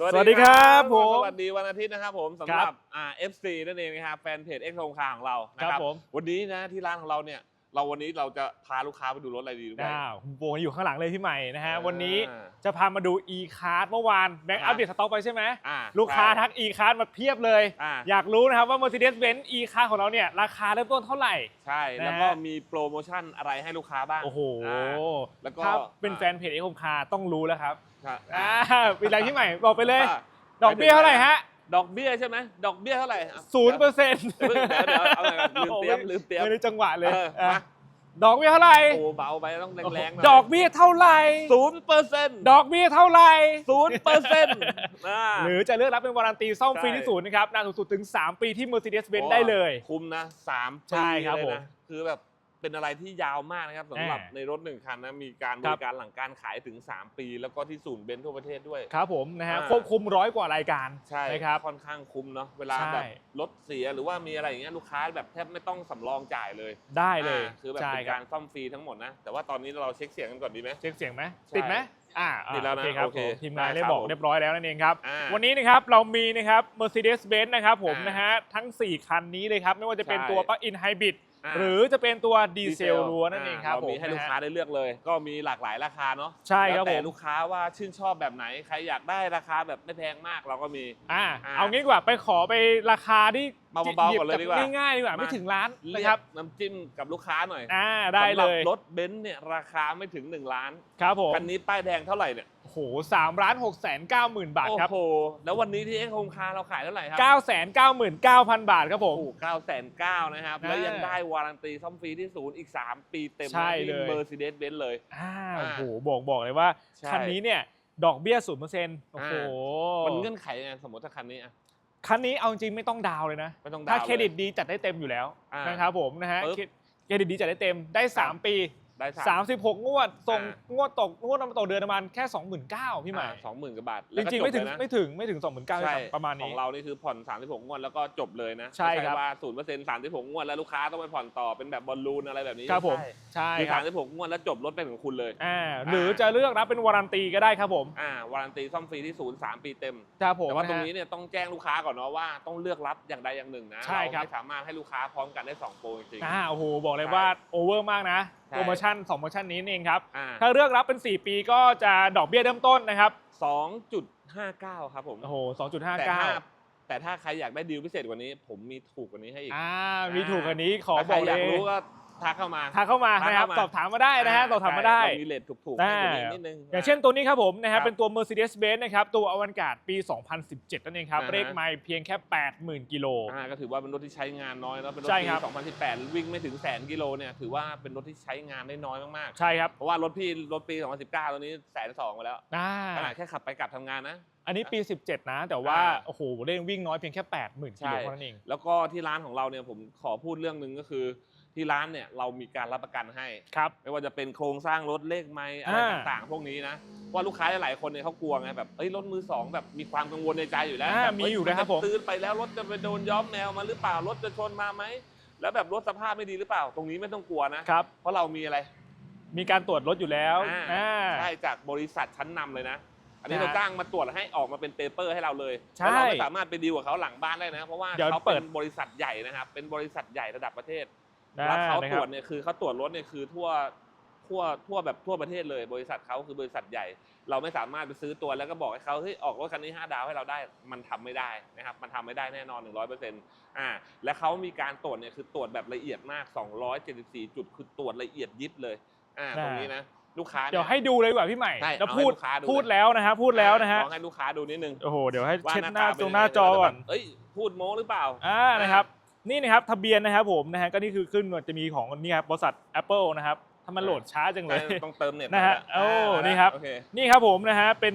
สวัสดีครับผม สวัสดีวันอาทิตย์นะครับผมสำหครัรับบอ่า FC นั่นเองนะครับแฟนเพจ X โคงคาของเรานะคครัรับบผมวันนี้นะที่ร้านของเราเนี่ยเราวันนี้เราจะพาลูกค้าไปดูรถอะไรดีรู้ไหมอ้าวคุณโบอยู่ข้างหลังเลยพี่ใหม่นะฮะอ่าวันนี้จะพามาดู e-card เมื่อวานแบงค์ครับอัปเดตสต็อกไปใช่ไหมอ่าลูกค้าใช่ทัก e-card มาเพียบเลยอ่าอยากรู้นะครับว่า Mercedes-Benz e-card ของเราเนี่ย ราคาเริ่มต้นเท่าไหร่ ใช่นะฮะแล้วก็มีโปรโมชั่นอะไรให้ลูกค้าบ้าง โอ้โหอ่าแล้วก็ถ้าเป็นแฟนเพจเอ็กโคมคาต้องรู้แล้วครับ ครับอ่าเป็นไรพี่ใหม่บอกไปเลยอ่าดอกเบี้ยเท่าไหร่ฮะ ดอกเบี้ยใช่ไหมดอกเบี้ยเท่าไหร่อะศูนย์เปอร์เซ็นต์เดี๋ยวเดี๋ยวเดี๋ยวเอาใหม่ก่อนลืมเตรียมลืมเตรียมไม่ได้จังหวะเลยเอออะมาดอกเบี้ยเท่าไหร่โอ้เบาไปต้องแรงๆหน่อยดอกเบี้ยเท่าไหร่ศูนย์เปอร์เซ็นต์ดอกเบี้ยเท่าไหร่ศูนย์เปอร์เซ็นต์หรือจะเลือกรับเป็นวารันตีซ่อมฟรีใช่ที่ศูนย์นะครับนานสูงสุดถึง 3 ปีที่ Mercedes-Benz ได้เลย คุ้มนะสามใช่ปีครับเลยผมนะคือแบบ เป็นอะไรที่ยาวมากนะครับสำหรับอ่าในรถหนึ่งคันนะมีการบครับริการหลังการขายถึง 3 ปี แล้วก็ที่ศูนย์เบนซ์ทั่วประเทศด้วยครับผมนะฮะอ่าควบคุมร้อยกว่ารายการใช่นะครับค่อนข้างคุ้มเนาะเวลาใช่แบบรถเสียหรือว่ามีอะไรอย่างเงี้ยลูกค้าแบบแทบไม่ต้องสำรองจ่ายเลยได้เลยอ่าคือแบบใช่เป็นครักาบรซ่อมฟรีทั้งหมดนะแต่ว่าตอนนี้เราเช็คเสียงกันก่อนดีไหมเช็คเสียงไหมใช่ติดไหมอ่าติดแล้วนะโอเคครับโอเคผมทีมงานได้ได้ครับบอกผมเรียบร้อยแล้วนั่นเองครับอ่าวันนี้นะครับเรามีนะครับ Mercedes-Benz นะครับผมอ่านนะฮะทั้ง 4 คันนี้เลยครับ ไม่ว่าจะเป็นใช่ตัว Plug-in Hybrid อ่า หรือจะเป็นตัวดีเซลล้วนนั่นเองครับาผมมีให้ลูกนะฮะค้าได้เลือกเลย ก็มีหลากหลายราคาเนาะใช่ครับแล้วแต่ผม ลูกค้าว่าชื่นชอบแบบไหนใครอยากได้ราคาแบบไม่แพงมากเราก็มี อ่าอ่าเอางี้ดีกว่าไปขอไปราคาที่เบาๆก่อนเลยดีกว่า ง่ายๆดีกว่ามาไม่ถึงล้านเรีนะยครับกน้ำจิ้มกับลูกค้าหน่อยอ่าได้เลสำหรับยรถเบนซ์เนี่ยราคาไม่ถึง 1 ล้านครับผม คันนี้ป้ายแดงเท่าไหร่เนี่ย โอ้โหสามล้านหกแสนเก้าหมื่นบาทโอ้ครับโหแล้ววันนี้ที่เอ็กโฮมคาร์เราขายเท่าไหร่ครัเก้าแสนเก้าหมื่นเก้าพันบาทครับผมโอ้เก้าแสนเก้านะครับอ่าแล้วยังได้วารันตีซ่อมฟรีที่ศูนย์อีก 3 ปีเต็มใช่นะที่เลยเมอร์ซิเดสเบนซ์เลยอ่าอ่าโอ้โหบอกบอกเลยว่าใช่คันนี้เนี่ยดอกเบี้ยศูนย์เปอร์เซ็นต์โอ้โห มันเงื่อนไขยังไงสมมติถ้าคันนี้อะคันนี้เอาจริงไม่ต้องดาวน์เลยนะไม่ต้องถ้าดาวน์เครดิตลยดีจัดได้เต็มอยู่แล้วอ่านนะครับผมนะฮะปึ๊บเครเครดิตดีจัดได้เต็มได้ครับ3ปี ได้สาม36งวดส่งอ่างวดตกงวดต่อเดือนประมาณแค่29,000พี่ใหม่สองหมื่นกว่าบาทจแล้วก็ริงๆไม่ถึงจบเลยนะไม่ถึงไม่ถึง29,000ใช่ประมาณขอนี้งเรานี่คือผ่อน36งวดแล้วก็จบเลยนะใช่ไม่ครับว่า0%เปอร์เซ็นต์36งวดแล้วลูกค้าต้องไปผ่อนต่อเป็นแบบบอลลูนอะไรแบบนี้ครับผมใช่ใช่คือครับ36งวดแล้วจบรถเป็นของคุณเลยอ่าหรือจะเลือกรับเป็นวารันตีก็ได้ครับผมอ่าวารันตีซ่อมฟรีที่ศูนย์สามปีเต็มครับผมแต่ว่าตรงะฮะนี้เนี่ยต้องแจ้งลูกค้าก่อนเนาะว่าต้องเลือกรับอย่างใดอย่างหนึ่งนะใช่ครับเราไม่สามารถให้ลูกค้าพร้อมกันได้สองโปรจริงอ่าโอ้โหบอกเลยใช่ว่าโอเวอร์มากนะใช่ โปรโมชั่น2โปรโมชั่นนี้นี่เองครับๆอ่า ถ้าเลือกรับเป็น 4 ปีก็จะดอกเบี้ยเริ่มต้นนะครับสองจุดห้าเก้าครับผม โอ้โห แต่ถ้า2.59 แต่ถ้าใครอยากได้ดีลพิเศษกว่านี้ ผมมีถูกกว่านี้ให้อีก อ่า มีถูกกว่านี้ขอถ้าบใครอกอเลยากรู้ก็ ทักเข้ามา ทักเข้ามาทักนะครับเข้ามา สอบถามมาได้นะฮะสอบถามมาได้ใช่เรมีเลทถูกๆให้กว่านี้นิดนึง อย่างเช่นตัวนี้ครับผมนะครัฮะบเป็นตัว Mercedes-Benz นะครับตัวอวันการ์ดปี 2017 นั่นเองครับอ่าฮะ เลขไมล์เพียงแค่ 80,000 กิโล อ่าก็ถือว่าเป็นรถที่ใช้งานน้อยแล้วเป็นรถใช่ปีครับ 2018 วิ่งไม่ถึงแสนกิโลเนี่ยถือว่าเป็นรถที่ใช้งานได้น้อยมากใช่ครับๆ เพราะว่ารถพี่รถปี 2019 ตัวนี้แสนสองไปแล้วอ่าขนาดแค่ขับไปกลับทำงานนะ อันนี้ปี 17 นะ แต่ว่าอ่าโอ้โหเร่งวิ่งน้อยเพียงแค่ 80,000 กิโลใช่เท่านั้นเอง แล้วก็ที่ร้านของเราเนี่ยผมขอพูดเรื่องหนึ่งก็คือ ที่ร้านเนี่ยเรามีการรับประกันให้ ครับ ไม่ว่าจะเป็นโครงสร้างรถเลขไม้อะไรอ่า ต่างๆ พวกนี้นะว่าลูกค้าหลายๆคนเนี่ยเขากลัวไงแบบเอ้ยรถมือสองแบบมีความกังวลในใจอยู่แล้วอ่าแบบมีเฮ้อยู่นะครับผม ซื้อไปแล้วรถจะไปโดนย้อมแมวมาหรือเปล่ารถจะชนมาไหมแล้วแบบรถสภาพไม่ดีหรือเปล่า ตรงนี้ไม่ต้องกลัวนะครับ เพราะเรามีอะไร มีการตรวจรถอยู่แล้วอ่า อ่า ใช่จากบริษัทชั้นนำเลยนะ อันนี้นะเราจ้างมาตรวจให้ออกมาเป็นเปเปอร์ให้เราเลยใช่แล้วเราไม่สามารถไปดีลกับเขาหลังบ้านได้นะ เพราะว่าเดี๋ยวเขาเปิเป็ด นบริษัทใหญ่นะครับ เป็นบริษัทใหญ่ระดับประเทศได้ แล้วเขานะตครรัวบจเนี่ยคือเขาตรวจรถเนี่ยคือทั่วทั่วทั่วแบบทั่วประเทศเลยบริษัทเขาคือบริษัทใหญ่ เราไม่สามารถไปซื้อตัวแล้วก็บอกให้เขาเฮ้ยออกรถคันนี้5ดาวให้เราได้มันทำไม่ได้นะครับมันทำไม่ได้แน่นอน 100%อ่าและเขามีการตรวจเนี่ยคือตรวจแบบละเอียดมาก 274 จุดคือตรวจละเอียดยิบเลยอ่าตรงนี้นะลูกค้านี่เดี๋ยวให้ดูเลยดีกว่าพี่ใหม่ใช่แล้วเอาให้พูดลูกค้าดูพูดแล้วนะฮะพูดแล้วนะฮะลองให้ลูกค้าดูนิดนึงโอ้โหเดี๋ยวให้ว่าเช็ดหน้าตตรงเป็หน้าจอก่อนแบบเอ้ยพูดโม้หรือเปล่าอ่านะครับ นี่นะครับทะเบียนนะครับผมนะฮะก็นี่คือขึ้นจะมีของนี่ครับบริษัท Apple นะครับถ้ามันโหลดช้าจังเลยต้องเติมเน็ตนะฮะหอยโอ้อ่านี่ครับโอเคนี่ครับผมนะฮะเป็น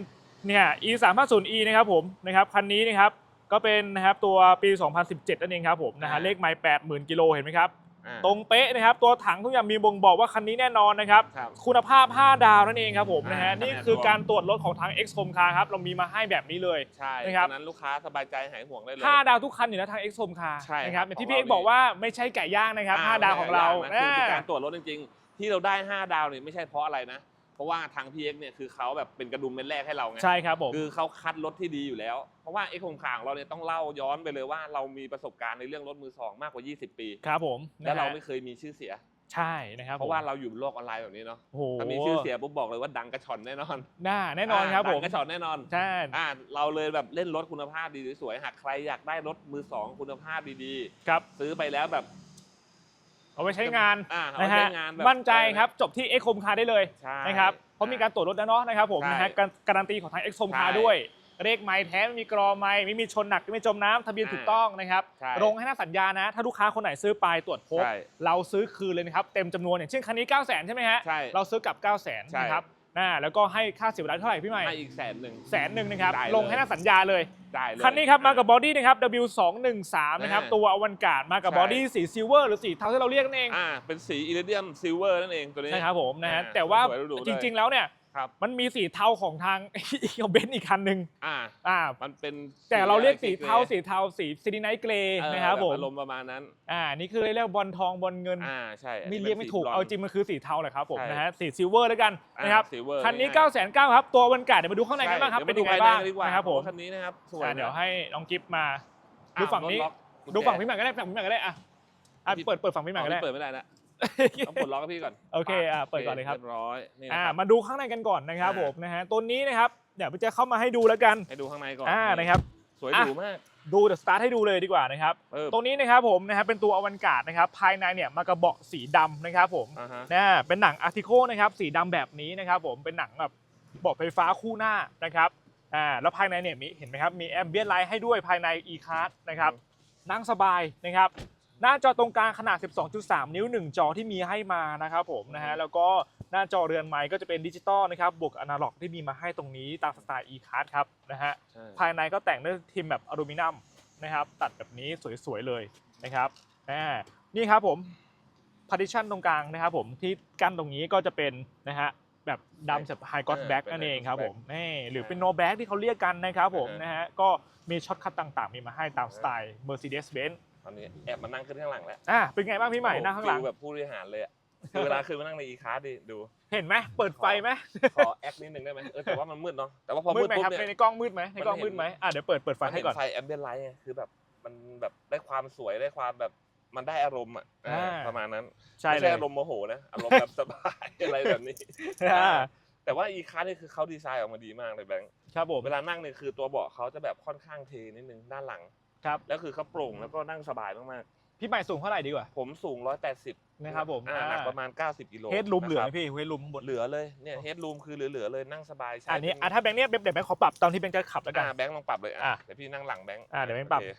เนี่ย e 3 5 0 e นะครับผมนะครับคันนี้นะครับก็เป็นนะครับตัวปี 2017 นั่นเองครับผมนะฮะอ่าเลขไมล์80,000 กิโลเห็นไหมครับ อ่า ตรงเป๊ะนะครับ ตัวถังทุกอย่างมีบ่งบอกว่าคันนี้แน่นอนนะครับ ครับ คุณภาพ 5 ดาวนั่นเองครับผมนะฮะ อ่านี่คะแนนคือรวมการตรวจรถของทาง X Home Car ครับ เรามีมาให้แบบนี้เลย ใช่นะครับฉะนั้นลูกค้าสบายใจหายห่วงได้เลย 5 ดาวทุกคันอยู่นะทาง X Home Car ใช่นะคครัรับบอย่างที่ของพี่เราเอกบอกว่าไม่ใช่ไก่ย่างนะครับ อ่5 ดาวของเราไม่ได้ย่นะคือเป็นอ่าการตรวจรถจริงๆ ที่เราได้ 5 ดาวเนี่ยไม่ใช่เพราะอะไรนะ เพราะว่าทาง PX เนี่ยคือเขาแบบเป็นกระดุมเม็ดแรกให้เราไงใช่ครับผมคือเขาคัดรถที่ดีอยู่แล้ว เพราะว่าไอ้โครงข่างเราเนี่ยต้องเล่าย้อนไปเลยว่าเรามีประสบการณ์ในเรื่องรถมือสองมากกว่า 20 ปีครับผมและเรานะฮะไม่เคยมีชื่อเสียใช่นะครับเพราะว่าเราอยู่บนโลกออนไลน์แบบนี้เนาะโอ้โหถ้ามีชื่อเสียปุ๊บบอกเลยว่าดังกระชอนแน่นอนหน้าแน่นอนครับาผดัมงกระชอนแน่นอนใช่อ่าเราเลยแบบเล่นรถคุณภาพดีสวยๆหากใครอยากได้รถมือสองคุณภาพดีครับๆซื้อไปแล้วแบบ เอาไว้ใช้งานอ่าเอานะไว้ฮะใช้งานแบบมั่นใจครับจบที่ X Home Car ได้เลยใช่นะครับเพราะมีการตรวจรถแล้วเนาะนะครับผมใช่นะฮะการการันตีของทาง X Home Car ใช่ด้วยเลขไม้แท้ไม่มีกรอไม้ไม่มีชนหนักไม่มีจมน้ำทะเบียนอ่าถูกต้องนะครับใช่ลงให้หน้าสัญญานะ ถ้าลูกค้าคนไหนซื้อไปตรวจพบ ใช่เราซื้อคืนเลยนะครับเต็มจำนวนอย่างเช่นคันนี้ 9 0 0 0 0 0ใช่ไหมฮะใช่เราซื้อกลับ 9 0 0 0 0 0ใช่ นะครับ นะแล้วก็ให้ค่าเสียเวลาเท่าไหร่พี่ใหม่ให้อีกแสนหนึ่ง แสนหนึ่งนะครับได้เลย ลงให้หน้าสัญญาเลยได้เลย คันนี้ครับมากับบอดี้นะครับ W213 นะครับ อ่าตัวอวันการ์ดมากับใช่ บอดี้สีซิลเวอร์หรือสีเทาที่เราเรียกนั่นเอง อ่าเป็นสีอิริเดียมซิลเวอร์นั่นเองตัวนี้ ใช่ครับผมนะฮะ อ่าแต่ว่าสวยหรูๆเลย จริง ๆ แล้วเนี่ย ครับมันมีสีเทาของทางเบนซ์อีกคันหนึ่งอ่า อ่า มันเป็นแต่เราเรียกสีอะไรเทากรย์สีเทาสีซิลิไนท์เกรย์เออนะครับแผมอารมณ์ประมาณนั้น อ่า นี่คือเรียกบอลทองบอลเงิน อ่า ใช่อันไม่นี้เรียกไม่ถูกป็นสีบลนด์เอาจริงมันคือสีเทาแหละครับผมใช่นะฮะ สีซิลเวอร์แล้วกันอ่านะครับ silver คันนี้ง่าย9 9 0 0 0ครับ ตัวอวันการ์ดเดี๋ยวมาดูข้างในกันบ้างครับใช่เป็นเดี๋ยัยวงไปไงดูภายในบ้างกันดีกว่านะครับผม คันนี้นะครับสวยอ่าเดี๋ยวนะให้น้องกิฟมาอะดูฝั่งนี้รถล็อกกุญแจดูฝั่งพี่ใหม่ก็ได้ฝั่งพี่ใหม่ก็ได้อะอะเปิดเปิดฝั่งพี่ใหม่ก็ได้เปิดไม่ได้นะ ต้องปลดล็อกให้พี่ก่อนโอเคอะเปิดก่อนเลยครับเรียบร้อยนี่นะอ่าครับ มาดูข้างในกันก่อนนะครับอ่าผมนะฮะตัวนี้นะครับเดี๋ยวจะเข้ามาให้ดูแล้วกันให้ดูข้างในก่อนอ่านะครับ สวยอะหรูมากดูเดอะสตาร์ทให้ดูเลยดีกว่านะครับ เออตัวนี้นะครับผมนะครับเป็นตัวอวันการ์ดนะครับ ภายในเนี่ยมากระเบาะสีดำนะครับผมอ่าฮะ นะเป็นหนังอาร์ติโคนะครับสีดำแบบนี้นะครับผมเป็นหนังแบบเบาะไฟฟ้าคู่หน้านะครับอ่าแล้วภายในเนี่ยมีเห็นไหมครับมีแอมเบียนไลท์ให้ด้วยภายใน e-card นะครับนั่งสบายนะครับ หน้าจอตรงกลางขนาด 12.3 นิ้ว 1 จอที่มีให้มานะครับผมนะฮะแล้วก็หน้าจอเรือนไม้ก็จะเป็นดิจิตอลนะครับบวกอนาล็อกที่มีมาให้ตรงนี้ตามสไตล์ e-card ครับนะฮะใช่ ภายในก็แต่งด้วยทิมแบบอลูมิเนียมนะครับตัดแบบนี้สวยๆเลยนะครับอ่านี่ครับผม partition ตรงกลางนะครับผมที่กั้นตรงนี้ก็จะเป็นนะฮะแบบดำแบบ high gloss back นั่นเองครับผมนี่หรือเป็น no back ที่เขาเรียกกันนะครับผมนะฮะก็มีช็อตคัทต่างๆ มีมาให้ตามสไตล์ Mercedes Benz ตอนนี้แอบมานั่งขึ้นข้างหลังแล้วอะเป็นไงบ้างพี่ใหม่นั่งข้างหลัง ฟิแบบผู้บริหารเลยอะคือเวลาขึ้นมานั่งในอีคาร์ดิดู เห็นไหมเปิดไฟไหมขอแอคนิดนึงได้ไหมเออแต่ว่ามันมืดเนาะแต่ว่าพอมืมืดดไหมปุ๊บครับเนี่ยในกล้องมืดไหมในกล้องมันเห็นมืดไหมอะเดี๋ยวเปิดเปิดไฟมันให้เห็นก่อนไฟแอมเบียนไลท์ไงคือแบบมันแบบได้ความสวยได้ความแบบมันได้อารมณ์อะเอออ่าประมาณนั้นใช่ไม่เลใช่ยอารมณ์โมโหนะอารมณ์แบบสบายอะไรแบบนี้อ่าแต่ว่าอีคาร์นี่คือเขาดีไซน์ออกมาดีมากเลยแบงค์ครับผมเวลานั่งเนี่ยคือตัวเบาะเขาจะแบบค่อนข้างเทนิดนึงด้านหลัง ครับ แล้วคือเขาโปร่งแล้วก็นั่งสบายมากพี่ใหม่สูงเท่าไหร่ดีกว่า ๆผมสูง 180นะครับผมอ่าอ่าหนักประมาณ 90กิโลเฮดรูมเหลือไหมนะครับพี่เฮดรูมข้างบนเหลือเลยเนี่ยเฮดรูมคือเหลือๆเลยนั่งสบายใช้อันนี้เป็อะถ้าแบงค์เนี้ยเดี๋ยวแบงค์ขอปรับตอนที่แบงค์จะขับแล้วกัน อ่าแบงค์ลองปรับเลยอะอะเดี๋ยวพี่นั่งหลังแบงค์อะเดี๋ยวแบงค์ปรับ โอเค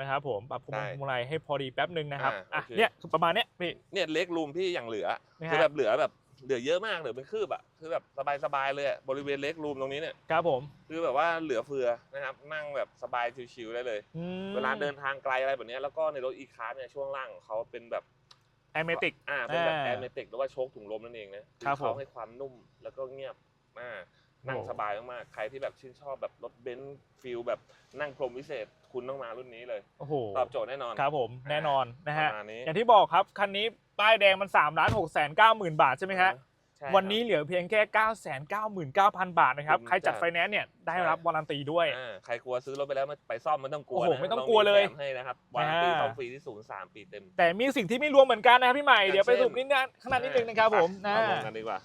นะครับผมปรับพวงได้มาลัยให้พอดีแป๊บหนึ่งนะครับอ่าอะโอเค เนี่ยคือประมาณเนี้ยพี่ เนี่ยเล็กรูมพี่อย่างเหลือนะฮะ คือแบบเหลือแบบ เหลือเยอะมากเหลือเป็นคืบอะคือแบบสบายๆเลยอะบริเวณเล็กรูมตรงนี้เนี่ยครับผมคือแบบว่าเหลือเฟือนะครับนั่งแบบสบายชิวๆได้เลย อืมเวลาเดินทางไกลอะไรแบบเนี้ยแล้วก็ในรถอีคาร์เนี่ยช่วงล่างของเขาเป็นแบบ แอร์เมติก อ่าเป็นแบบอ่าแอร์เมติกหรือว่าโชคถุงลมนั่นเองนะครับผมเขาให้ความนุ่มแล้วก็เงียบอ่านั่งโอ้ สบายมากๆใครที่แบบชื่นชอบแบบรถเบนซ์ฟิลแบบนั่งพรหมวิเศษคุณต้องมารุ่นนี้เลย โอ้โหตอบโจทย์แน่นอนครับผมแน่นอนนะฮะ ประมาณนี้ อย่างที่บอกครับ คันนี้ ป้ายแดงมัน3ล้าน6แสน9หมื่นบาทใช่ไหมฮะใช่วันนี้เหลือเพียงแค่9 9 9 9 0 0 บาทนะครับคุ้มใครจัดจัดไฟแนนซ์เนี่ยได้รับวารันตีด้วย อ่าใครกลัวซื้อรถไปแล้วไม่ไปซ่อมไม่ต้องกลัวโอ้โหนะไม่ต้องกลัวเลยรามีแถมให้นะครับวารันตีอ่าต้องฟรีที่ศูนย์สามปีเต็ม แต่มีสิ่งที่ไม่รวมเหมือนกันนะครับพี่ใหม่อย่างเดี๋ยวไปเช่นสรุปนิดนึงขนาดนิดนึงนะครับผมอ่นะ เอาลงกันดีกว่า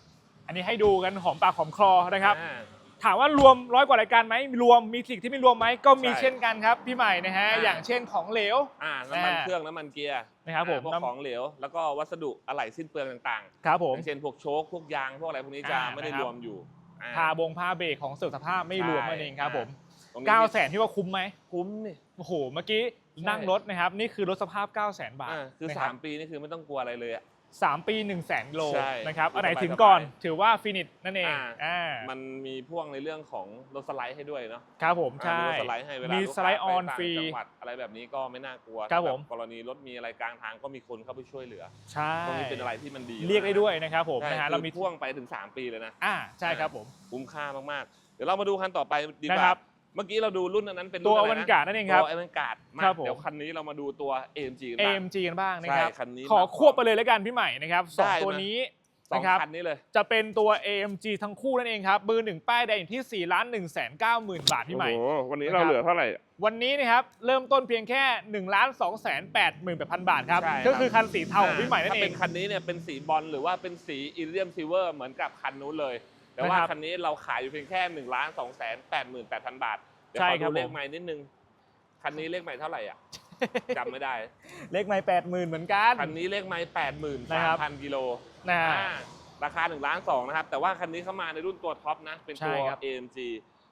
อันนี้ให้ดูกันหอมปากหอมคลอนะครับ อ่า ถามว่ารวมร้อยกว่ารายการไหมรวมมีสิ่งที่ไม่รวมไหมก็มีใช่เช่นกันครับพี่ใหม่นะฮะอ่า อย่างเช่นของเหลว อ่าน้ำมันอ่าเครื่องน้ำมันเกียร์นะครับผม อ่าพวกน้ำของเหลว แล้วก็วัสดุอะไหล่สิ้นเปลืองต่างครับผๆอม ย่างเช่นพวกโชคพวกยางพวกอะไรพวกนี้จะอ่าไม่ได้นะครับ รวมอยู่อ่ พาบงพาเบรกของเสื่อมสภาพไม่รวมใช่ นั่นเองครับผมตรงนี้9 0 0แสนที่ว่าคุ้มไหมคุ้มนี่ โอ้โหเมื่อกี้นั่งรถนะครับนี่คือรถสภาพ 9 0 0แสนบาทอ่าคือ นะสารับมปีนี่คือไม่ต้องกลัวอะไรเลยอะ สามปี 1 0 0 0 0แสนโลใช่นะครับอันไหนสบายๆถึงก่อนถือว่าฟินิชนั่นเองอ่า อ่ามันมีพ่วงในเรื่องของรถสไลด์ให้ด้วยเนาะครับผมใช่อ่ามีรถสไลด์ให้เวลามีลูกสไลด์ค้าออนไปต่างฟรีจังหวัดอะไรแบบนี้ก็ไม่น่ากลัวครับถ้าแผมกรณีรถมีอะไรกลางทางก็มีคนเข้าไปช่วยเหลือใช่ตรงนี้เป็นอะไรที่มันดีเรียกได้ด้วยนะครับผมใช่นะฮะคือเรามีพ่วงไปถึง 3 ปีเลยนะ อ่าใช่ครับผม คุ้มค่ามากๆ เดี๋ยวเรามาดูคันต่อไปดีกนะว่าครับ เมื่อกี้เราดูรุ่นอันนั้นเป็นตัวรุ่ออะไรวันนะการ์ดนั่นเองครับตัวอเวนการ์ดมาครับผม เดี๋ยวคันนี้เรามาดูตัว AMG กันบ้าง AMG กันบ้างนะครับใช่คันนี้ขอมาควบไปเลยแล้วกันพี่ใหม่นะครับสองได้ ตัวนะนี้สองนะครับ คันนี้เลย จะเป็นตัว AMG ทั้งคู่นั่นเองครับมือหนึ่งป้ายแดงอยู่ที่4ล้าน1 9 0 0 0 0 บาทพี่ใหม่ โอ้โหวันนี้นะครับเราเหลือเท่าไหร่ วันนี้นะครับเริ่มต้นเพียงแค่1ล้าน2 8 8 0 0 0 บาทครับ ใช่ครับ ก็คือคันสีเทาของพี่ใหม่นั่นถ้าเอเป็งนคันนี้เนี่ยเป็นสีบอลหรือว่าเป็นสีอิเลียมซิลเวอร์เหมือนกับคันนู้นเลย แต่ว่านะครับคันนี้เราขายอยู่เพียงแค่1นึ่งล้านสองแสนแปดหมื่นแปดพันบาท เดี๋ยวใช่ขอครัดูบเลผขมใหม่นิดนึง คันนี้เลขใหม่เท่าไหร่อะจำไม่ได้ เลขไม่แปดหมื่นเหมือนกัน คันนี้เลขใหม่แปดหมื่นนะสาครัมบพันกิโลนะฮะอ่าราคา1นึ่งล้านสองนะครับ แต่ว่าคันนี้เข้ามาในรุ่นตัวท็อปนะ เป็นตัวใช่ครับ AMG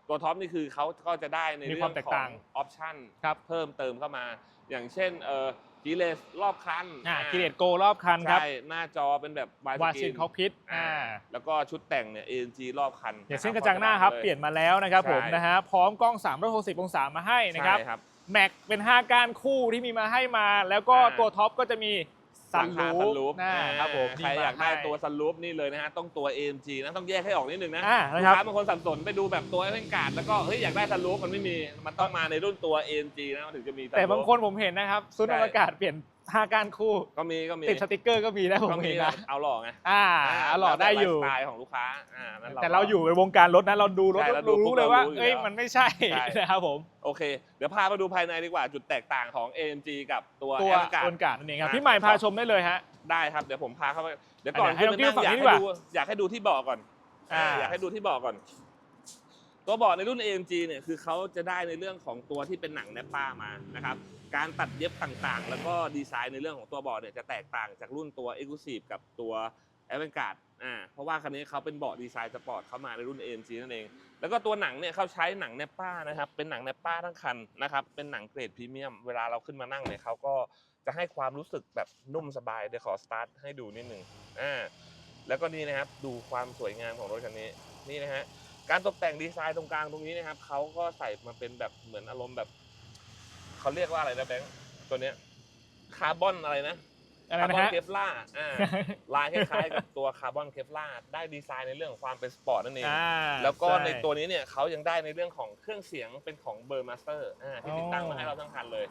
ตัวท็อปนี่คือเขาก็จะได้ในมีเรื่คอวามงแตกของต่างออปชั่นครับเพิ่มเติมเข้ามา อย่างเช่นเอ่อ กีเลสรอบคันอ่าอ่ากิเลตโกรอบคันครับใช่หน้าจอเป็นแบบวายวาสชิกินนคอกพิทอ่าอ่าแล้วก็ชุดแต่งเนี่ย AMG รอบคันอย่างเช่นกคบระจังหน้าครับก็จะเปลี่ยนมาแล้วนะครับใช่ผมนะฮะพร้อมกล้อง 360 องศามาให้นะครับใช่ครับแม็กเป็น 5 ก้านคู่ที่มีมาให้มา แล้วก็อ่าตัวท็อปก็จะมี ซันหลังคารูซันฟรูฟนะครับผมใครอยากได้มีมให้ตัวซันรูฟนี่เลยนะฮะต้องตัว AMG นะต้องแยกให้ออกนิดนึงนะอ่าลูนะกครับค้าบางคนสับสนไปดูแบบตัวเอ็นการ์ดแล้วก็เฮ้ยอยากได้ซันรูฟมันไม่มีมันต้องมาในรุ่นตัว AMG นะมันถึงจะมี sunroof แต่บางคนผมเห็นนะครับซุดใช่อากาศเปลี่ยน 5ก้านคู่ ก็มีก็มีติดสติกเกอร์ก็มีนะผมก็มีเห็นนะเอาหล่อไงอ่าหล่อได้อยู่แล้วแต่ลฟ์สไตล์ของลูกค้าอ่านั่นแต่เราอยู่ในวงการรถนะเราดูรถใช่เราดูเรารู้เลยว่าปุ๊บเรารู้อยู่เอ้ยแล้วมันไม่ใช่ใช่ นะครับผม โอเค เดี๋ยวพามาดูภายในดีกว่าจุดแตกต่างของ AMG กับตัวตัวแอร์การ์โอดนการ์ดนั่นเองครับอะพี่ใหม่พาชมได้เลยฮะ ได้ครับเดี๋ยวผมพาเข้าไปเดี๋ยวก่อนอะเดี๋ยวให้ขึ้นไปน้องกิ้วฝั่งอยากนี้ให้ดีกว่าดูอยากให้ดูที่เบาะก่อนอ่าอ่า อยากให้ดูที่เบาะก่อน ตัวเบาะในรุ่น AMG เนี่ยคือเขาจะได้ในเรื่องของตัวที่เป็นหนังแนปป้ามานะครับ การตัดเย็บต่างๆ แล้วก็ดีไซน์ในเรื่องของตัวเบาะเนี่ยจะแตกต่างจากรุ่นตัว Exclusive กับตัว a v a n g a r d อ่าเพราะว่าคันนี้เขาเป็นเบาะดีไซน์สปอร์ตเข้ามาในรุ่น AMG นั่นเอง แล้วก็ตัวหนังเนี่ยเขาใช้หนังแนปป้านะครับเป็นหนังแนปป้าทั้งคันนะครับเป็นหนังเกรดพรีเมียมเวลาเราขึ้นมานั่งเนี่ยเขาก็จะให้ความรู้สึกแบบนุ่มสบายเดี๋ยวขอสตาร์ทให้ดูนิดหนึ่งอ่าแล้วก็นี่นะครับดูความสวยงามของรถคันนี้นี่นะฮะการตกแต่งดีไซน์ตรงกลางตรงนี้นะครับเขาก็ใส่มาเป็นแบบเหมือนอารมณ์แบบ เขาเรียกว่าอะไรนะแบงค์ตัวเนี้ยคาร์บอนอะไรนะอะไรคาร์นะบอนฮะ เคฟล่าอ่า ลายคล้ายๆกับตัวคาร์บอนเคฟล่าได้ดีไซน์ในเรื่องของความเป็นสปอร์ตนั่นเอง อ่าแล้วก็ช่ในตัวนี้เนี่ยเขายังได้ในเรื่องของเครื่องเสียงเป็นของเบอร์มาสเตอร์อ่าที่อ๋อติดตั้งมาให้เราทั้งคันเลย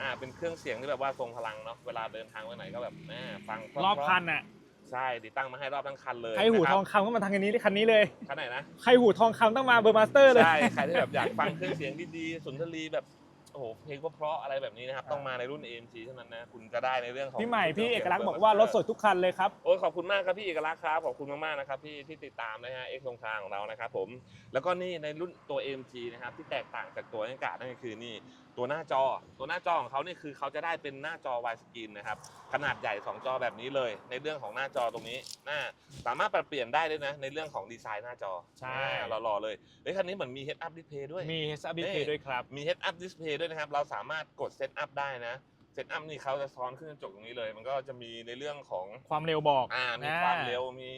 อ่าเป็นเครื่องเสียงที่แบบว่าทรงพลังเนาะเวลาเดินทางไปไหนก็แบบแม่ฟังเพาะๆรอบคันน่ะใช่ติดตั้งมาให้รอบทั้งคันเลยใครหูนะทบองคำก็มาทางอันนี้คันนี้เลยคันไหนนะ ใครหูทองคำต้องมาเบอร์มาสเตอร์เลย ใช่ ใครที่แบบอยากฟังเครื่องเสียงดีๆสุนทรีแบบ โอ้โหเพลงเพราะๆอะไรแบบนี้นะครับอ่าต้องมาในรุ่น AMG เท่านั้นนะคุณจะได้ในเรื่องของพี่ใหม่พี่เอกลักษณ์สียงบอกว่ารถสวยทุกคันเลยครับ โอ้ยขอบคุณมากครับพี่เอกลักษณ์ครับขอบคุณมากๆนะครับพี่ที่ติดตามนะฮะเอ็กซ์ทงทางของเรานะครับผมแล้วก็นี่ในรุ่นตัว AMG นะครับที่แตกต่างจากตัวอากาศนั่นก็คือนี่ ตัวหน้าจอ ตัวหน้าจอของเขานี่คือเขาจะได้เป็นหน้าจอ wide screen นะครับ ขนาดใหญ่ 2 จอแบบนี้เลย ในเรื่องของหน้าจอตรงนี้หน้าสามารถปรับเปลี่ยนได้ด้วยนะ ในเรื่องของดีไซน์หน้าจอใช่อ่าหล่อๆเลยเฮ้ยคันนี้เหมือนมี head up display ด้วย มี heads up display นี่ด้วยครับ มี head up display ด้วยนะครับ เราสามารถกด set up ได้นะ set up นี่เขาจะซ้อนขึ้นกระจกตรงนี้เลย มันก็จะมีในเรื่องของความเร็วบอก อ่ามีนะความเร็วมี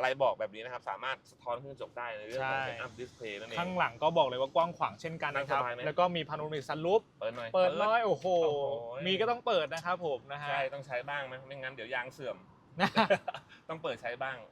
อะไรบอกแบบนี้นะครับ สามารถสะท้อนขึ้นกระจกได้ในเรื่องของใช่ set up display นั่นเอง ข้างหลังก็บอกเลยว่ากว้างขวางเช่นกันนะครับ นั่งสบายไหม แล้วก็มีพาโนรามิกซันรูฟเปิดหน่อย เปิดน้อยโอ้โห โอ้โห มีก็ต้องเปิดนะครับผมนะฮะ ใช่ ต้องใช้บ้างนะไม่งั้นเดี๋ยวยางเสื่อม ต้องเปิดใช้บ้างนี่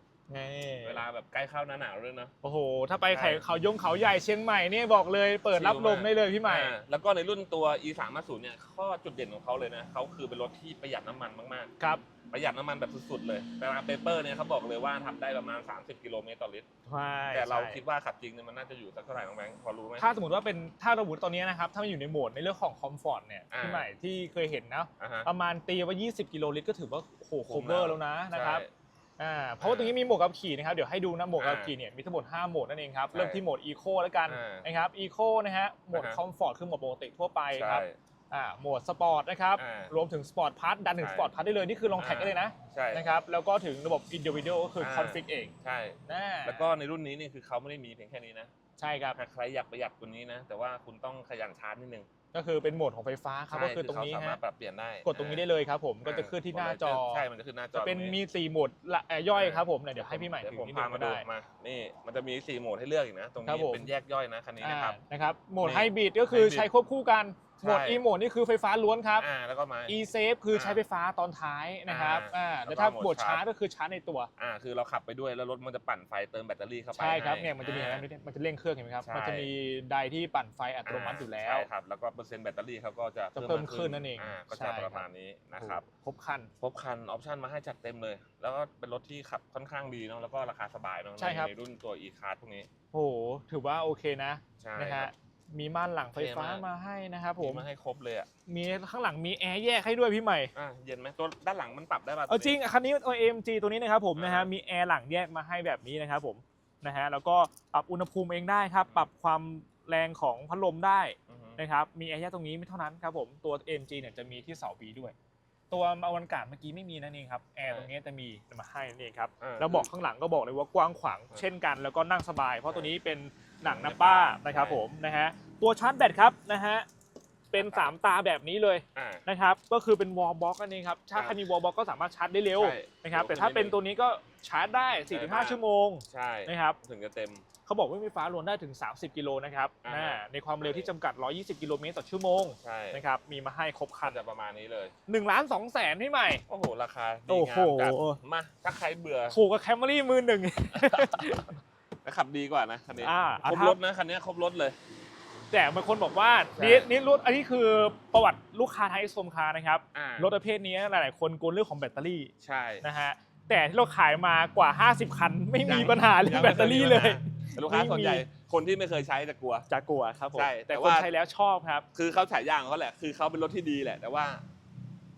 เวลาแบบใกล้เข้าหน้าหนาวด้วยเนาะ โอ้โห ถ้าไปใช่ไข่เขายงเขาใหญ่เชียงใหม่นี่บอกเลยเปิดรับลมได้เลยพี่ใหม่อ่าแล้วก็ในรุ่นตัว e 3 5 0เนี่ยข้อจุดเด่นของเขาเลยนะเขาคือเป็นรถที่ประหยัดน้ำมันมากๆ ครับ ประหยัดน้ำมันแบบสุดๆเลยแต่มาเปเปอร์เนี่ยเขาบอกเลยว่าทำได้ประมาณ 30 กิโลเมตรต่อลิตรใช่แต่เราใช่คิดว่าขับจริงเนี่ยมันน่าจะอยู่สักเท่าไหร่น้องแบงค์พอรู้ไหมถ้าสมมติว่าเป็นถ้าสมมติตอนนี้นะครับ ถ้ามันอยู่ในโหมดในเรื่องของคอมฟอร์ตเนี่ยอ่าพี่ใหม่ที่เคยเห็นนะอ่าฮะประมาณตีว่า 20 กิโลลิตรก็ถือว่าโหโคคุ้มเวอร์แล้แล้ววนะนะครับใช่ อ่าเพราะว่าตรงนี้มีโหมดขับขี่นะครับเดี๋ยวให้ดูนะโหมดขับอ่าขี่เนี่ยมีทั้งหมด5โหมดนั่นเองครับใช่เริ่มที่โหมดอีโคแล้วกันอ่านนะครับอีโคนะฮะโหมดอ่าฮะคอมฟอร์ตคือโหมดปกติทั่วไปคใช่รับอ่าโหมดสปอร์ตนะครับอ่ารวมถึงสปอร์ตพาร์ทดันถึงใช่สปอร์ตพาร์ทได้เลยนี่คือลองแท็กอ่าได้เลยนะใช่นะครับแล้วก็ถึงระบบ individual ก็คืออ่าคอนฟิกเองใช่นะแล้วก็ในรุ่นนี้นี่คือเขาไม่ได้มีเพียงแค่นี้นะใช่ครับถ้าใครอยากประหยัดกว่านี้นะแต่ว่าคุณต้องขยันชาร์จนิดนึง ก็คือเป็นโหมดของไฟฟ้าครับใช่ก็คือตรงนี้เขาสามารฮะถปรับเปลี่ยนได้กดตรงนี้ได้เลยครับ ผมก็จะขึ้นที่หน้าจอใช่มันจะขึ้นหน้าจอจะเป็นตรงมีสี่โหมดละเอ่อย่อยครับผมเนี่ยเดี๋ยวให้พี่ใหม่เดี๋ยวถืผอมนิดพานึงมาก็ดูได้มานี่มันจะมีสี่โหมดให้เลือกอีกนะ ตรงครันี้บผมเป็นแยกย่อยนะคันนี้นะครับอ่านะครับโหมดนี่ไฮบริดก็คือ Hybrid ใช้ควบคู่กันใช่ โหมด e โหมดนี่คือไฟฟ้าล้วนครับ อ่าแล้วก็มา e save คือใช้อ่าไฟฟ้าตอนท้ายนะครับอ่าอ่าแล้แล้ววก็ถ้าโหมดโหมดชาชาร์ร์จจก็คือชาร์จในตัว อ่าคือเราขับไปด้วยแล้วรถมันจะปั่นไฟเติมแบตเตอรี่เข้าไปใช่ครับให้เนี่ยมันจะมีอ่าอะไรมันจะเร่งเครื่องเห็นไหมครับใช่มันจะมีไดที่ปั่นไฟอัตโนมัติอยู่แล้วใช่ครับแล้วก็เปอร์เซ็นต์แบตเตอรี่เขาก็จะจะเพิ่มขึ้นนั่นเองาก็ใช่จะครับประมาณนี้นะครับครบคันครบคันออปชันมาให้จัดเต็มเลย แล้วก็เป็นรถที่ขับค่อนข้างดีเนาะแล้วก็ราคาสบายเนาะใช่ครับในรุ่นตัว e card พวกนี้โอ้โหถือว่าโอเคนะใช่นะครัฮะบ มีม่านหลังไฟฟ้าเท่มาก มาให้นะครับผม มาให้ครบเลยอะมีข้างหลังมีแอร์แยกให้ด้วยพี่ใหม่ อะเย็นไหมตัวด้านหลังมันปรับได้ป่ะ เอาจริงคันนี้ตัว AMG ตัวนี้นะครับผมนะฮะอ่ามี มีแอร์หลังแยกมาให้แบบนี้นะครับผมนะฮะแล้วก็ปรับอุณหภูมิเองได้ครับ ปรับความแรงของพัดลมได้อือฮึนะครับมีแอร์แยกตรงนี้ไม่เท่านั้นครับผมตัว AMG เนี่ยจะมีที่เสาบีด้วย ตัวอวันการดเมื่อกี้ไม่มีนั่นเองครับแอร์ตรงนี้จะมีมาให้นั่นเองครับอ่า แล้วเบอกข้างหลังก็บอกเลยว่ากว้างขวางอ่าเช่นกันแล้วก็นั่งสบาย เพราะตัวนี้เป็น หนังนับป้าใช่นะครับผมนะฮะตัวชาร์จแบตครับนะฮะเป็นสามตาแบบนี้เลยอ่า นะครับก็คือเป็นวอลบ็อกนั่นเองครับถ้าอ่าใครมีวอลบ็อกก็สามารถชาร์จได้เร็วใช่นะครับเร็วแต่ถ้าขึ้นนิดเป็นนึงตัวนี้ก็ชาร์จได้ใช่มาก4-5 ชั่วโมงใช่นะครับถึงจะเต็ม เขาบอกว่าไฟฟ้าล้วนได้ถึง 30 กิโลนะครับอ่า อ่าในความเร็วที่จำกัด 120 กิโลเมตรต่อชั่วโมงใช่นะครับมีมาให้ครบคัก็นจะประมาณนี้เลย 1ล้าน2แสนพี่ใหม่ โอ้โห ราคาโอ้ดีโห งามจัดมา ถ้าใครเบื่อ ถูกกับแคมรี่มือหนึ่ง ก็ขับดีกว่านะคันนี้อ่าครบอะถ้ารถนะคันนี้ครบรถเลย แต่บางคนบอกว่าใช่นี่นี่รถอันนี้คือประวัติลูกค้าไทยสมคานะครับอ่ารถประเภทนี้หลาย ๆ คนกลัวเรื่องของแบตเตอรี่ใช่นะฮะแต่ที่เราขายมากว่า 50 คัน ไม่มียังปัญหาเรื่องยังแบไม่ตเตอรี่เลยแต่ลูกค้าไม่มีส่วนใหญ่คนที่ไม่เคยใช้จะกลัวจะกลัวครับผมใช่แต่แต่คนว่าใช้แล้วชอบครับ คือเขาฉายาของเขาแหละ คือเขาเป็นรถที่ดีแหละแต่ว่า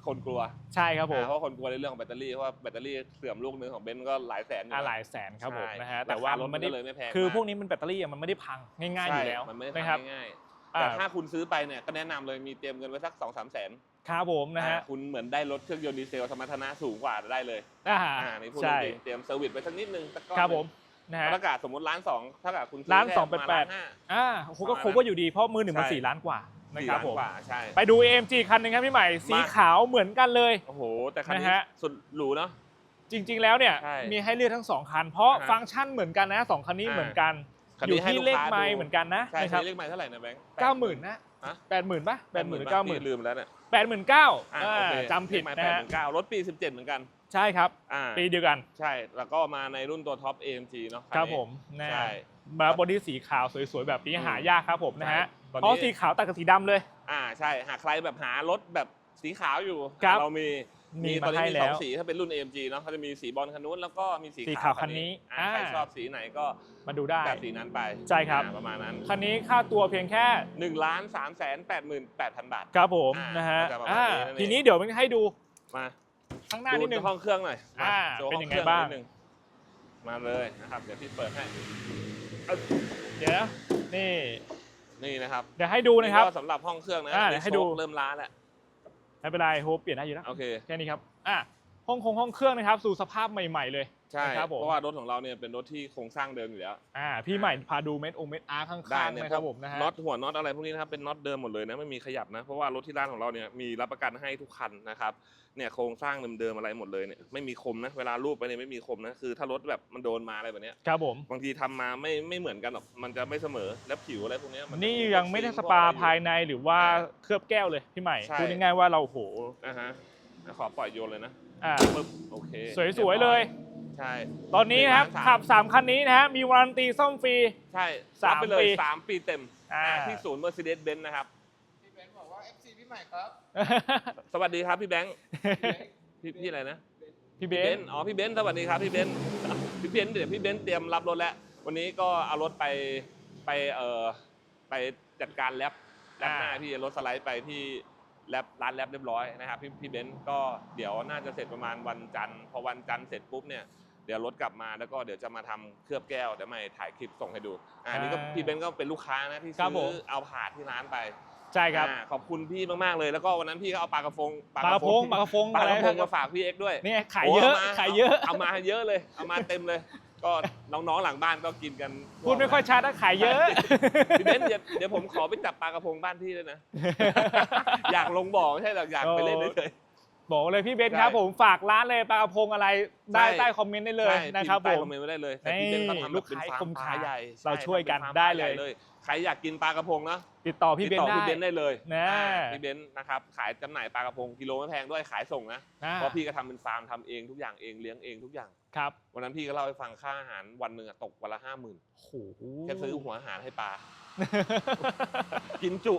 คนกลัวใช่ครับผมอ่าเพราะคนกลัวในเรื่องของแบตเตอรี่เพราะว่าแบตเตอรี่เสื่อมลูกนึงของเบนซ์ก็หลายแสนอยู่อ่านะหลายแสนครับผมใช่นะฮะรแต่ว่าครถมันไม่ได้ก็เลยไม่แพงคือมากพวกนี้มันแบตเตอรี่อะมันไม่ได้พังง่ายๆอยู่แล้วใช่มันไม่ได้นะครับทำง่ายๆอ่าแต่ถ้าคุณซื้อไปเนี่ยก็แนะนำเลยมีเตรียมเงินไว้สักสองสามแสนครับผมนะฮะอ่าคุณเหมือนได้รถเครื่องยนต์ดีเซลสมรรถนะสูงกว่าได้เลยอ่าอ่านี่พูดใช่จริงๆเตรียมเซอร์วิสไปสักนิดนึงสักก้อนครับหนึ่ผงมนะฮะ ประกาศสมมติล้านสองถ้าเกิดคุณซื้อล้านค่สองแปดแปด มาล้านห้า อ่าโหก็ประมาณคงว่าอยู่ดีเพราะมือหนึ่งมันใช่สี่ล้านกว่า นะสี่ครับล้านผมกว่าใช่ไปดู AMG คันหนึ่งครับพี่ใหม่ สีมาขาวเหมือนกันเลย โอ้โห แต่คันนี้นะฮะสุดหรูเนาะจริง ๆ แล้วเนี่ยใช่มีให้เลือกทั้งสองคัน เพราะอ่าฮะฟังก์ชันเหมือนกันนะสองคันนี้อ่าเหมือนกันคันอยู่นี้ให้ที่ลูกเลขค้าไมล์ดูเหมือนกันนะใช่นะคคันรับนี้เลขไมล์เท่าไหร่นะแบงค์เก้าหมื่นนะฮะแปดหมื่นป่ะแปดหมื่นหรือป่ะเก้าหมื่นพี่ลืมแล้วเนี่ยแปดหมื่นเก้าอ่าโอเคจำผิดเลขไมล์นะแปดฮะหมื่นเก้ารถปี17เหมือนกันใช่ครับอ่าปีเดียวกัน ใช่แล้วก็มาในรุ่นตัวท็อป AMG เนาะนครับนี้ผมนะใช่ มาบอดี้สีขาวสวยๆแบบนี้อืมหายากครับผมนะฮะใช่ตอนเพราะนี้สีขาวตัดกับสีดำเลย อ่าใช่ หากใครแบบหารถแบบสีขาวอยู่ ครับเรามีมีตอนนี้มาให้มีแล้สองวสีถ้าเป็นรุ่น AMG เนาะเขาจะมีสีบอลคันนู้นแล้วก็มีสีสีขาวคันนี้อ่าใครอ่าชอบสีไหนก็มาดูได้ แบบสีนั้นไปใช่ครับ อ่าประมาณนั้นคันนี้ค่าตัวเพียงแค่1ล้าน3แสน8หมื่น8พันบาท ครับผมอ่านนะฮะก็จะประมาณอ่านี้นั่นเอง ทีนี้เดี๋ยวมันให้ดูมาข้างหน้าดูนิดนึงห้องเครื่องหน่อยมาอ่าโชว์เป็นห้อยังไงครื่บ้างนิดนึมาเลยนะครับเดี๋ยวพี่เปิดให้ เดี๋ยวนะนี่ นี่นะครับเดี๋ยวให้ดูนะครับ ก็สำหรับห้องเครื่องนะอ่าในให้ดูโชคเริ่มล้าแล้ว ไม่เป็นไรโฮปเปลี่ยนได้อยู่นะโอเค แค่นี้ครับอะห้องคงห้องเครื่องนะครับ สู่สภาพใหม่ ๆ เลย ใช่นะครับผมเพราะว่ารถของเราเนี่ยเป็นรถที่โครงสร้างเดิมอยู่แล้ว อ่าพี่ใหม่พาดูเม็ดองเม็ดอาร์ข้ได้างๆเนี่ยนะครับผมนะฮะน็อตหัวน็อตอะไรพวกนี้นะครับเป็นน็อตเดิมหมดเลยนะไม่มีขยับนะเพราะว่ารถที่ร้านของเราเนี่ยมีรับประกันให้ทุกคันนะครับเนี่ยโครงสร้างเดิมๆอะไรหมดเลยเนี่ยไม่มีคมนะเวลารูปไปเนี่ยไม่มีคมนะคือถ้ารถแบบมันโดนมาอะไรแบบเนี้ยครับผมบางทีทำมาไม่ไม่เหมือนกันหรอกมันจะไม่เสมอและผิวอะไรพวกเนี้ยมัจะนี่พวกยังไม่ได้ซิงค์สพวกปาอะไรอยู่ภายในหรือว่าเคลือบแก้วเลยพี่ใหม่ใช่พูดง่ายๆว่าเราโหอ่าฮะขอปล่อยโยนเลยนะอ่าปึ๊บโอเคสวยๆเลย ใช่ ตอนนี้นะครับหนึ่งล้านสามขับ 3 คันนี้นะฮะ มีวารันตีซ่อมฟรี ใช่สามรับไปเลยปีสามปีเต็มอ่าอ่า ที่ศูนย์ Mercedes-Benz นะครับ พี่เบนซ์บอกว่า FC พี่ใหม่ครับสวัสดีครับพี่แบงค์พี่พี่อะไรนะ พี่เบพี่เบนนซ์อ๋อ พี่เบนซ์สวัสดีครับ พี่เบนซ์พี่เบนซ์เดี๋ยวพี่เบนซ์เตรียมรับรถแล้ว วันนี้ก็เอารถไปไปเอ่อไปจัดการแรปแรปหน้าพี่รถสไลด์ไปที่แรปร้านแรปเรียบร้อยนะครับพี่พี่เบนซ์ก็เดี๋ยวน่าจะเสร็จประมาณวันจันทร์พอวันจันทร์เสร็จปุ๊บเนี่ยเดี๋ยวรถกลับมาแล้วก็เดี๋ยวจะมาทำเคลือบแก้วเดี๋ยวมาถ่ายคลิปส่งให้ดูอ่านี่ก็พี่เบนซ์ก็เป็นลูกค้านะที่ครับผซื้มอเอาผ่าที่ร้านไปใช่ครับอ่าขอบคุณพี่มากๆเลยแล้วก็วันนั้นพี่ก็เอาปลากระพงปลากระพงปลากระพงปลาอะไรกระพครังบมาฝากพี่เอ็กซ์ด้วยนี่ขายเยอะโมขายเยอะเอามาเยอะเลยเอามาเต็มเลย ก็น้องๆหลังบ้านก็กินกันพูดไม่ค่อยชัดนะขายเยอะพี่เบนซ์เดี๋ยวเดี๋ยวผมขอไปจับปลากระพงบ้านพี่ด้วยนะ อยากลงบ่อไม่ใช่หรอกอยากไปเล่นเฉย บอกเลยพี่เบนซ์ใช่ครับผมฝากร้านเลยปลากระพงอะไรได้ใช่ใต้คอมเมนต์ได้ๆเลยใช่นะครับพิผมพ์ใต้คอมเมนต์ไว้ได้เลยแต่พี่เบนซ์เขาทำนี่แบบเป็นฟาร์ลูกค้าคมมปลาขายใหญ่เราใช่วยกันป็ฟาร์มได้ปาใหญ่เลยใครอยากกินปลากระพงเนาะติดต่อพี่ติเบดนต่อได้พี่เบนซ์ได้เลยนะอ่าพี่เบนซ์นะครับขายจำหน่ายปลากระพงกิโลไม่แพงด้วยขายส่งนะอ่าเพราะพี่ก็ทำเป็นฟาร์มทำเองทุกอย่างเองเลี้ยงเองทุกอย่างครับวันนั้นพี่ก็เล่าให้ฟังค่าอาหารวันหนึ่งอะตกวันละห้าหมื่นโอ้โหแค่ซื้อหัวอาหารให้ปลา กินจุ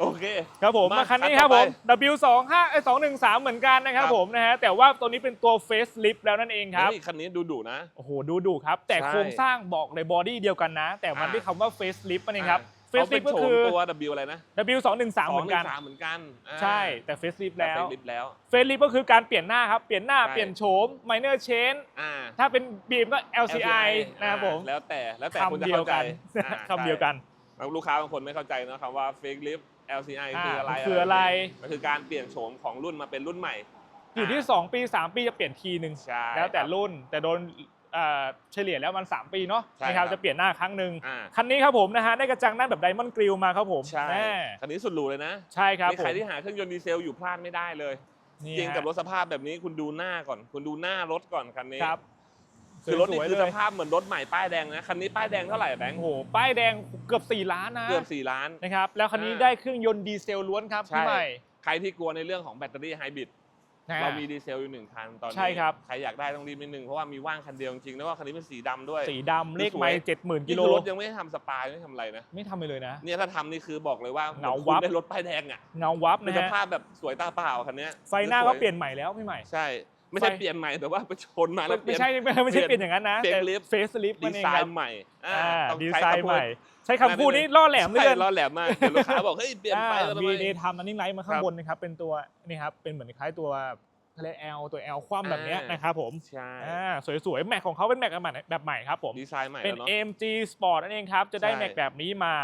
โอเค ครับผมมามาคันนี้คันครับต่อผไปม W25 ไอ้213 เหมือนกันนะครับครับ ผมนะฮะแต่ว่าตัวนี้เป็นตัว face lift แล้วนั่นเองครับเฮ้ยคันนี้ดูดุนะ โอ้โห ดูดูครับ แต่ใช่โครงสร้างบอกเลยบอดี้เดียวกันนะ แต่มันอ่า ด้วยคำว่า face lift นั่นเองครับ อ่า face เขาเป็น lift ก็โฉคืมอตัว W อะไรนะ W213 เหมือนกันสามเหมือนกันอ่าใช่แต่ face lift แล้วต่ Facelift แล้ว face lift ก็คือการเปลี่ยนหน้าครับ เปลี่ยนหน้าใช่ เปลี่ยนโฉม minor change อ่า ถ้าเป็น BM ก็ LCI นะครับผมอ่าแล้วแต่แล้วแต่คนคำจะเดียวเข้าใจกันอ่าคำเดียวกันแล้วลูกค้าบางคนไม่เข้าใจนะคำว่า fake lift LCI อ่าคืออะไรมันคืออะไร มันคือการเปลี่ยนโฉมของรุ่นมาเป็นรุ่นใหม่อยู่ที่ 2 ปี 3 ปีจะเปลี่ยนทีหนึ่งใช่แล้วแต่ครับรุ่นแต่โดน เอ่อเฉลี่ยแล้วมัน 3 ปีเนาะใช่นะครับครับจะเปลี่ยนหน้าครั้งหนึ่งอ่า คันนี้ครับผมนะฮะได้กระจังหน้าแบบไดมอนด์กริลมาครับผมใช่แน่คันนี้สุดหรูเลยนะใช่ครับนี่ผมใครที่หาเครื่องยนต์ดีเซลอยู่พลาดไม่ได้เลย นี่จริงฮะกับรถสภาพแบบนี้คุณดูหน้าก่อน คุณดูหน้ารถก่อนคันนี้ครับคือรถนี่สวยๆคือเลสยภาพเหมือนรถใหม่ป้ายแดงนะคันนี้ป้ายแดงเท่าไหร่แบงค์โอ้โหป้ายแดงเกือบ 4 ล้านนะเกือบ4ล้าน นะครับแล้วคันนี้อ่าได้เครื่องยนต์ดีเซลล้วนครับใช่ พี่ใหม่ ใครที่กลัวในเรื่องของแบตเตอรี่ไฮบริดนะ เรามีดีเซลอยู่หนึ่งคันตอนนี้ใช่ครับ ใครอยากได้ต้องรีบนิดนึงเพราะว่ามีว่างคันเดียวจริงๆแล้วก็คันนี้เป็นสีดำด้วยสีดำเลขสวยไมล์เจ็ดหมื่นนี่กิโลคือรถยังไม่ได้ทำสปาไม่ทำอะไรนะไม่ทำไปเลยนะ เนี่ยถ้าทำนี่คือบอกเลยว่าเหงามือนคุณวับได้รถป้ายแดงอะเงาวับเป็นนะสฮะภาพแบบสวยตาเปล่าคันเนี้ยไฟหน้าก็สวยเปลี่ยนใหม่แล้วพี่ใหม่ ใช่ ไม่ใช่ไฟ เปลี่ยนใหม่แต่ว่าไปชนมาแล้วเปไม่ลี่ยน ใช่ไม่ไม่ใช่เปลี่ยนเปลี่ยนอย่างนั้นนะเฟซแต่ลิฟต์เฟสลิฟต์ดีนั่นเองไซครับ น์ใหม่อ่าอ่าต้องดีใช้ไซน์คำพูใหดม่ ใช้คำพูดนี้ล่อแหลมเหลยใช่ล้อแหลมมากเดี๋ยวลูกค้าบอกเฮ้ยเปลี่ยนไปแล้วทำไมวีเดทำอันนี้ไลท์มาข้าคงรับบนนะครับเป็นตัวนี่ครับเป็นเหมือนคล้ายตัวทะเลแอลตัวแอลคว่ำแบบเนี้ยอ่านนะครับผมใช่อ่าสวยๆ แม็กของเขาเป็นแม็กแบบใหม่แบบใหม่ครับผมดีไซน์ใหม่เป็นแล้วเนาะ AMG Sport นั่นเองครับ จะได้ใช่แม็กแบบนี้มา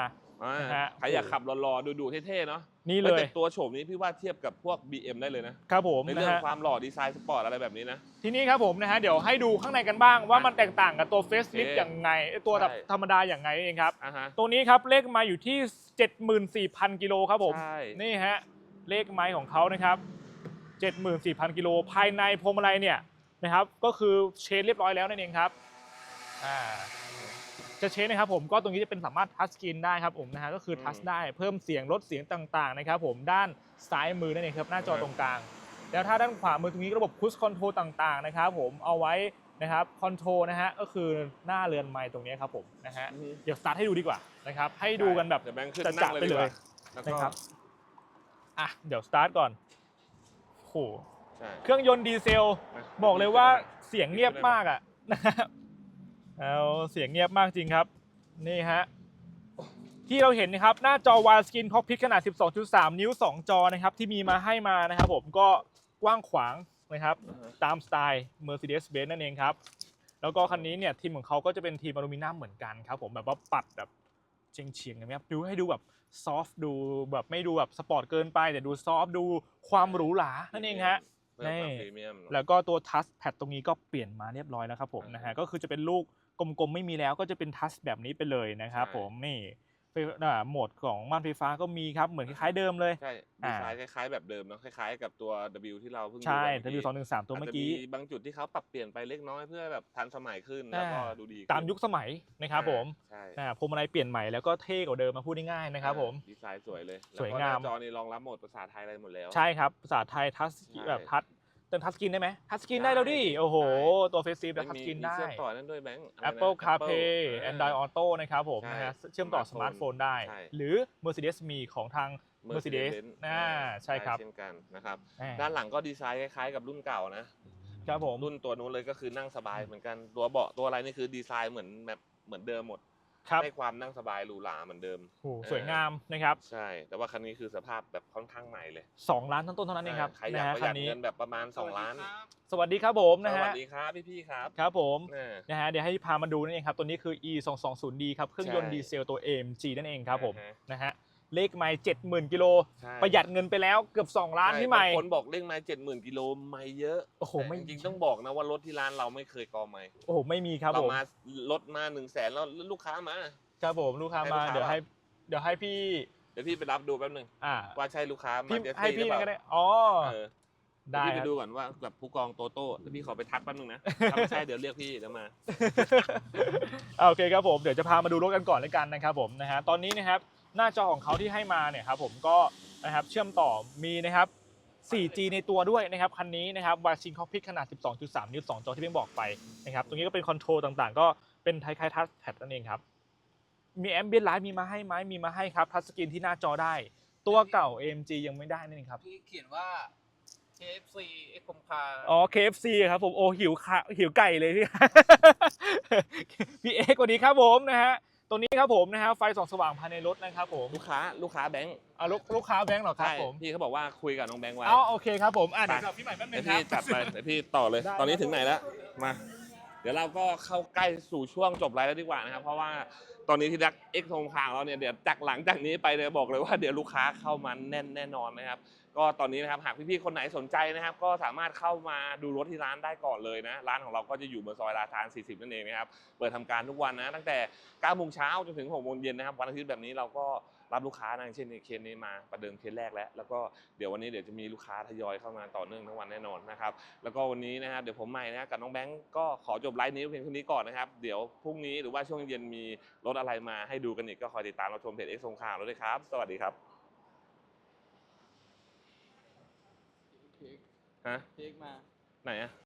อ่านะฮะ ใครอยากขับรอๆดูๆเท่ๆเนาะนี่เลยแต่ตัวโฉมนี้พี่ว่าเทียบกับพวก BM ได้เลยนะ ครับผมในนะเรื่องฮะความหล่อดีไซน์สปอร์ตอะไรแบบนี้นะ ทีนี้ครับผมนะฮะเดี๋ยวให้ดูข้างในกันบ้างว่ามันแตกต่างกับตัวเฟสลิฟโอเคอย่างไงไอ้ตัวใช่ ธรรมดาอย่างไงเองครับ อ่าฮะ ตัวนี้ครับเลขไมาอยู่ที่ 74,000 กิโลครับผม ใช่ นี่ฮะเลขไม้ของเขานะครับ 74,000 กิโลภายในพวงมาลัยเนี่ยนะครับ ก็คือเชนเรียบร้อยแล้วนั่นเองครับอ่า จะเชนนะครับผมก็ตรงนี้จะเป็นสามารถทัชสกรีนได้ครับผมนะฮะก็คือทัชได้เพิ่มเสียงลดเสียงต่างๆนะครับผมด้านซ้ายมือนั่นเองครับหน้าจอตรงกลาง แล้วถ้าด้านขวามือตรงนี้ระบบพุชคอนโทรลต่างๆนะครับผมเอาไว้นะครับคอนโทรลนะฮะก็คือหน้าเรือนไม้ตรงนี้ครับผมนะฮะอือฮึเดี๋ยวสตาร์ทให้ดูดีกว่านะครับให้ดูกันแบบเดี๋ยวแบงค์ขึ้นจะนั่จังดเลยไปดีเลกว่ายแล้วก็นะครับอะเดี๋ยวสตาร์ทก่อนโอ้โหใช่เครื่องยนต์ดีเซล บอกเลยว่าเสียงเงียบมากอะนะครับ เอาเสียงเงียบมากจริงครับ นี่ฮะ ที่เราเห็นนะครับ หน้าจอ Widescreen Cockpit ขนาด 12.3 นิ้ว 2 จอนะครับ ที่มีมาให้มานะครับผมก็กว้างขวางนะครับอ่าฮะตามสไตล์ Mercedes-Benz นั่นเองครับ แล้วก็คันนี้เนี่ยทีมของเขาก็จะเป็นทีมอลูมิเนียมเหมือนกันครับผมแบบว่าปัดแบบเฉียงๆนะครับดูให้ดูแบบซอฟดูแบบไม่ดูแบบสปอร์ตเกินไป แต่ดูซอฟดูความหรูหรานั่นเองฮะเพิ่มความนี่พรีเมียมเนอะแล้วก็ตัวทัชแพดตรงนี้ก็เปลี่ยนมาเรียบร้อยแล้วครับผมอ่านนะฮะก็คือจะเป็นลูก กลมๆไม่มีแล้วก็จะเป็นทัชแบบนี้ไปเลยนะครับใช่ผมนี่ไฟอ่าโหมดของม่านไฟฟ้าก็มีครับเหมือนคล้ายๆเดิมเลยใช่อ่าดีไซน์คล้ายๆแบบเดิมเนาะคล้ายๆกับตัว W ที่เราเพิ่งดูใช่ไป W 2 1 3ตัวเมื่อกี้าจจะบางจุดที่เขาปรับเปลี่ยนไปเล็กน้อยเพื่อแบบทันสมัยขึ้นแล้วก็อ่าดูดีตามยุคสมัยนะครับผมใช่อ่าพวงมาลัยเปลี่ยนใหม่แล้วก็เท่กว่าเดิมมาพูดง่ายๆนะครับผมดีไซน์สวยเลยสวยงามแล้วก็หน้จอนี่รองรับโหมดภาษาไทยอะไรหมดแล้วใช่ครับภาษาไทยทัชใช่แบบทัช เติมทัชสกรีนได้ไหมทัชสกรีนได้ได้แล้วดิ โอ้โหได้ตัวเฟซซีฟแล้วไม่ทัชมีสกรีนมีได้ เชื่อมต่อนั่นด้วยแบงค์อะไรนะ Apple CarPlay Apple Android Auto นะครับผมใช่นะฮะเชื่อมต่อสสมามาร์ร์ททโฟโฟนนได้ใช่หรือ Mercedes มีของทาง Mercedes Mercedes-Benz อ่าใช่ครับเช่นกันนะครับอ่าด้านหลังก็ดีไซน์คล้ายๆกับรุ่นเก่านะครับผมรุ่นตัวนู้นเลยก็คือนั่งสบายเหมือนกันตัวเบาะตัวอะไรนี่คือดีไซน์เหมือนแบบเหมือนเดิมหมด ครับให้ความนั่งสบายหรูหราเหมือนเดิม โอ้โหสวยงามนะครับใช่ แต่ว่าคันนี้คือสภาพแบบค่อนข้างใหม่เลย2ล้านต้นๆเท่านั้นเองครับใครอยากนะฮะประหคัยัดนนี้เงินแบบประมาณ 2 ล้าน สวัสดีครับผมสนะวัฮะสดีครับพี่ๆครับ ครับผมอ่านะฮะเดี๋ยวให้พามาดูนั่นเองครับ ตัวนี้คือ e 2 2 0 d ครับ เครื่องยนต์ใช่ ดีเซลตัว AMG นั่นเองครับผมอ่าฮะนะฮะ เลขไมล์70,000กิโลใช่ประหยัดเงินไปแล้วเกือบ 2 ล้านใช่พี่ใหม่ บางคนบอกเร่งไม้เจ็ดหมื่นกิโลไม่เยอะโอ้โหแต่ไม่ จริงๆต้องบอกนะว่ารถที่ร้านเราไม่เคยกอไม่โอ้โหไม่มีครับเราผมมารถมาหนึ่งแสนแล้วลูกค้ามา ครับผมลูกค้ามาให้ลูกค้า เดี๋ยวให้เดี๋ยวให้พี่เดี๋ยวพี่ไปรับดูแป๊บหนึงอ่าว่าใช่ลูกค้ามาพี่เจสให้ซี่หรืพี่อเปก็ล่าได้อ๋อเออได้พี่คไปรับ ดูก่อนว่าแบบผู้กองโตโต้แล้วพี่ขอไปทักแป๊บนึงนะถ้าไม่ใช่เดี๋ยวเรียกพี่เดี๋ยวมาโอเคครับผมเดี๋ยวจะพามาดูรถกันก่อนเลยกันนะครับผมนะฮะตอนนี้นะครับ หน้าจอของเขาที่ให้มาเนี่ยครับผมก็นะครับเชื่อมต่อมีนะครับ 4G ในตัวด้วยนะครับคันนี้นะครับวาชิงคอ c พิ t ขนาด 12.3 นิ้ว 2 จอที่เพิ่งบอกไปนะครับตรงนี้ก็เป็นคอนโทรลต่างๆ ก็เป็นไทยคทัชแพดนั่นเองครับ มีแอมเบียนไลท์มีมาให้ไหมมีมาให้ครับทัชสกรีนที่หน้าจอได้ ตัวเก่า AMG ยังไม่ได้นั่นเองครับพี่เขียนว่า KFC เอ็กคมคาอ๋อ KFC ครับผมโอ้หิวขาหิวไก่เลยพี่ พี่เอกวันนี้ครับผมนะฮะ ตัวนี้ครับผมนะฮะไฟส่องสว่างภายในรถนะครับผมลูกค้าลูกค้าแบงค์เอาลูกลูกค้าแบงค์เหรอครับใช่ผมพี่เขาบอกว่าคุยกับน้องแบงค์ไว้เอาโอเคครับผมอะเดี๋ยวไปรอพี่ใหม่แป๊บนึเดี๋ยงวครัพี่บ จัดไปเดี๋ยวพี่ต่อเลย ได้ ตอนนี้ครับถึงไหนแล้วมา เดี๋ยวเราก็เข้าใกล้สู่ช่วงจบไลฟ์แล้วดีกว่านะครับ เพราะว่าตอนนี้ที่ดักเอ็กโทงคางเราเนี่ยเดี๋ยวจากหลังจากนี้ไปเนี่ยบอกเลยว่าเดี๋ยวลูกค้าเข้ามาแน่นแน่นอนนะครับ ก็ตอนนี้นะครับหากพี่ๆคนไหนสนใจนะครับ ก็สามารถเข้ามาดูรถที่ร้านได้ก่อนเลยนะร้านของเราก็จะอยู่บนซอยราชาน 40 นั่นเองนะครับเปิดทำการทุกวันนะตั้งแต่9โมงเช้าจนถึง6โมงเย็นนะครับวันอาทิตย์แบบนี้เราก็รับลูกค้านั่งเช่นเคสนี้มาประเดิมเคสแรกแล้ว แล้วก็เดี๋ยววันนี้เดี๋ยวจะมีลูกค้าทยอยเข้ามาต่อเนื่องทั้งวันแน่นอนนะครับแล้วก็วันนี้นะครับเดี๋ยวผมใหม่นะกับน้องแบงก์ก็ขอจบไลฟ์นี้เพียงเท่านี้ก่อนนะครับเดี๋ยวพรุ่งนี้หรือว่าช่วงเย็นมีรถอะไรมาให้ดูกันอีกก็คอยติดตามเราชมเพจเอ็กซ์สงครามเราด้วยครับ สวัสดีครับ เค้ก ฮะเค้กมา ไหนอะ